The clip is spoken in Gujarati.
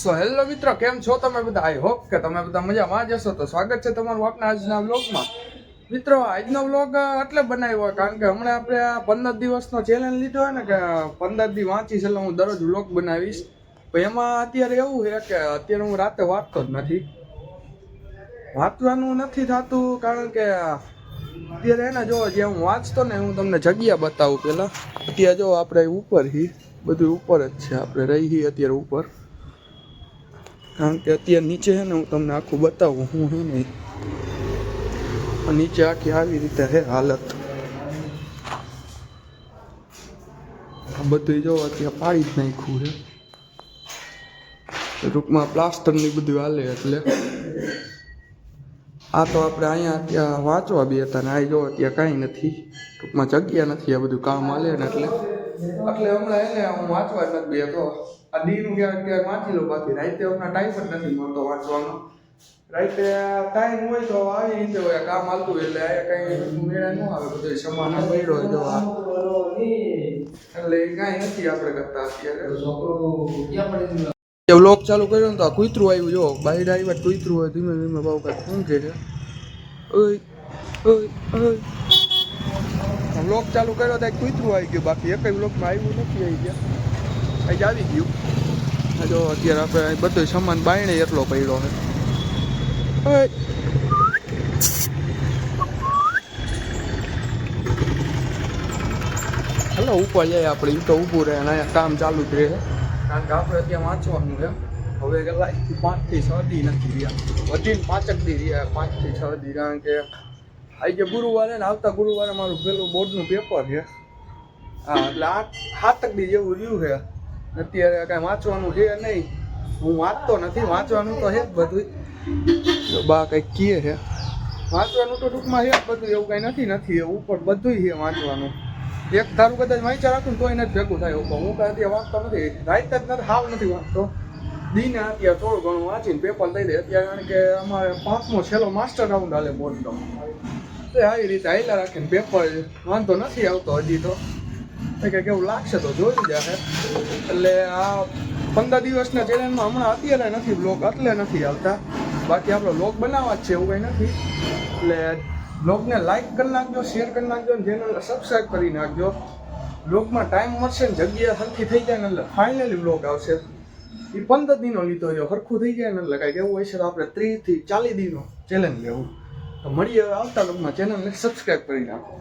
સો હેલો મિત્રો, કેમ છો તમે બધા? આઈ હોપ કે તમે બધા મજામાં જ હશો. તો સ્વાગત છે તમારું આપના આજના વ્લોગમાં મિત્રો, આજનો વ્લોગ એટલે બનાવ્યો કારણ કે હમણાં આપણે આ પંદર દિવસનો ચેલેન્જ લીધો હોય ને, કે પંદર દી વાંચીશ એટલે હું દરરોજ વ્લોગ બનાવીશ. પણ એમાં અત્યારે એવું છે કે અત્યારે હું રાતે વાંચતો જ નથી. વાંચવાનું નથી થતું, કારણ કે અત્યારે એને જો જે હું વાંચતો ને, હું તમને જગ્યા બતાવું પહેલાં. અત્યારે જો આપણે ઉપર હી, બધું ઉપર જ છે, આપણે રહી હી અત્યારે ઉપર. કારણ કે અત્યારે નીચે છે ને હું તમને આખું બતાવું. હું હે ને નીચે આખી આવી રીતે હે હાલત. આ બધું જો અત્યારે પાડી જ નાખ્યું છે ટૂંકમાં પ્લાસ્ટરની બધું હાલે એટલે. આ તો આપણે અહીંયા ત્યાં વાંચવા બી હતા ને, આ જો ત્યાં કાંઈ નથી. ટૂંકમાં જગ્યા નથી આ બધું કામ હાલે ને એટલે. એટલે હમણાં એને હું વાંચવા જ નથી બેઠો. આ દીનું ક્યાંક ક્યાંક વાંચી લો બાકી રાતે આપણા ટાઈમ જ નથી મળતો વાંચવાનો. રાતે ટાઈમ હોય તો આવી રીતે હોય કામ હાલતું એટલે આ કઈ મેળા ન આવે, બધો સમાન પડ્યો હોય જો એટલે કાંઈ નથી આપણે કરતા અત્યારે. વ્લોગ ચાલુ કર્યો ને તો આ કૂતરું આવ્યું, જો, બહાર આવ્યા કૂતરું હોય, ધીમે ધીમે બહુ શું કે છે. ઓય ઓય ઓય. વ્લોગ ચાલુ કર્યો તો કૂતરું આવી ગયું, બાકી એક વ્લોગમાં આવ્યું નથી, આવી ગયા. આજે આવી ગયું. આ જો અત્યારે આપણે બધો સામાન બાયણે એટલો પડ્યો છે. હલો, ઉપર જાય આપણે. એ તો ઊભું રહે અને કામ ચાલુ જ રહે. કારણ કે આપણે ત્યાં વાંચવાનું છે. હવે કેટલા પાંચથી છ દી નથી રહ્યા. વધીને પાંચક દી રહ્યા. પાંચથી છ દી. કારણ કે આજે ગુરુવારે ને આવતા ગુરુવારે મારું પેલું બોર્ડનું પેપર છે. હા, એટલે આઠ સાતક દી જેવું રહ્યું છે. અત્યારે કાંઈ વાંચવાનું છે નહીં. હું વાંચતો નથી, વાંચવાનું તો છે જ બધું બા કંઈક કીએ છે. વાંચવાનું તો ટૂંકમાં છે બધું એવું કાંઈ નથી નથી એવું, પણ બધું છે વાંચવાનું. એક ધારું કદાચ વાંચા રાખું તોય નથી ભેગું થાય એવું હું કાંઈ અત્યારે વાંચતો નથી. રાત જ નથી, હાવ નથી વાંચતો. દીને અત્યારે થોડું ઘણું વાંચીને પેપર લઈ દે અત્યારે કારણ કે અમારે પાંચમો છેલ્લો માસ્ટર રાઉન્ડ હાલે બોર્ડનો તો. આવી રીતે હાલ્યા રાખીને પેપર વાંધો નથી આવતો હજી તો. કંઈક કેવું લાગશે તો જોઈ જશે એટલે આ પંદર દિવસના ચેલેન્જમાં હમણાં અત્યારે નથી બ્લોગ એટલે નથી આવતા. બાકી આપણો બ્લોગ બનાવવા જ છે, એવું કંઈ નથી. એટલે બ્લોગને લાઈક કરી નાખજો શેર કરી નાખજો અને ચેનલને સબસ્ક્રાઈબ કરી નાખજો. બ્લોગમાં ટાઈમ મળશે ને જગ્યા સરખી થઈ જાય ને એટલે ફાઇનલી બ્લોગ આવશે. એ પંદર દિનો લીધો જો સરખું થઈ જાય ને એટલે કાંઈક એવું હોય છે તો આપણે ત્રીસથી ચાલીસ દિનો ચેલેન્જ લેવું. તો મળીએ આવતા લોકમાં ચેનલને સબસ્ક્રાઈબ કરી નાખો.